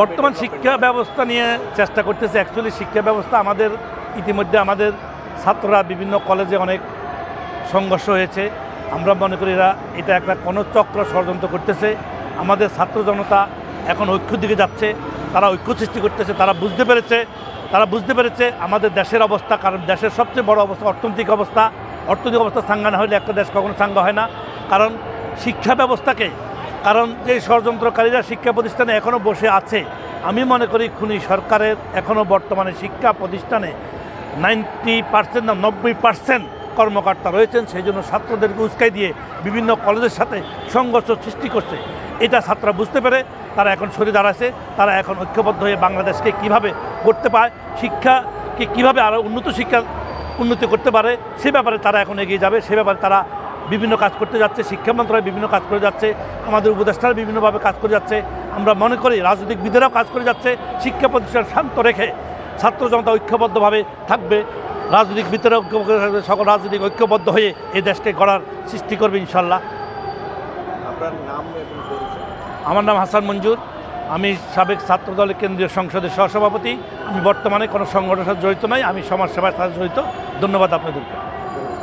বর্তমান শিক্ষা ব্যবস্থা নিয়ে চেষ্টা করতেছে। অ্যাকচুয়ালি শিক্ষা ব্যবস্থা আমাদের ইতিমধ্যে আমাদের ছাত্ররা বিভিন্ন কলেজে অনেক সংঘর্ষ হয়েছে। আমরা মনে করি এরা, এটা একটা কোনো ষড়যন্ত্র করতেছে। আমাদের ছাত্র জনতা এখন ঐক্যর দিকে যাচ্ছে। তারা ঐক্য সৃষ্টি করতেছে, তারা বুঝতে পেরেছে, তারা বুঝতে পেরেছে আমাদের দেশের অবস্থা, কারণ দেশের সবচেয়ে বড় অবস্থা অর্থনৈতিক অবস্থা। অর্থনৈতিক অবস্থা সাঙ্গা না হলে একটা দেশ কখনো সাঙ্গা হয় না। কারণ শিক্ষা ব্যবস্থাকে কারণ যে ষড়যন্ত্রকারীরা শিক্ষা প্রতিষ্ঠানে এখনও বসে আছে, আমি মনে করি খুনি সরকারের এখনও বর্তমানে শিক্ষা প্রতিষ্ঠানে নাইনটি পার্সেন্ট না নব্বই পার্সেন্ট কর্মকর্তা রয়েছেন, সেই জন্য ছাত্রদেরকে উস্কাই দিয়ে বিভিন্ন কলেজের সাথে সংঘর্ষ সৃষ্টি করছে। এটা ছাত্ররা বুঝতে পেরে তারা এখন সরে দাঁড়াচ্ছে, তারা এখন ঐক্যবদ্ধ হয়ে বাংলাদেশকে কীভাবে করতে পারে শিক্ষাকে কীভাবে আরও উন্নত শিক্ষা উন্নতি করতে পারে, সে ব্যাপারে তারা এখন এগিয়ে যাবে, সে ব্যাপারে তারা বিভিন্ন কাজ করতে যাচ্ছে শিক্ষা মন্ত্রণালয় বিভিন্ন কাজ করে যাচ্ছে আমাদের উপদেষ্টারা বিভিন্নভাবে কাজ করে যাচ্ছে। আমরা মনে করি রাজনৈতিক রাজনৈতিকবিদেরাও কাজ করে যাচ্ছে শিক্ষা প্রতিষ্ঠান শান্ত রেখে ছাত্র জনতা ঐক্যবদ্ধভাবে থাকবে রাজনৈতিক ভিতরে সকল রাজনৈতিক ঐক্যবদ্ধ হয়ে এই দেশকে গড়ার সৃষ্টি করবে ইনশাল্লাহ। আমার নাম হাসান মঞ্জুর। আমি সাবেক ছাত্র দলের কেন্দ্রীয় সংসদের সহসভাপতি। আমি বর্তমানে কোনো সংগঠনের সাথে জড়িত নই আমি সমাজসেবার সাথে জড়িত। ধন্যবাদ আপনাদেরকে।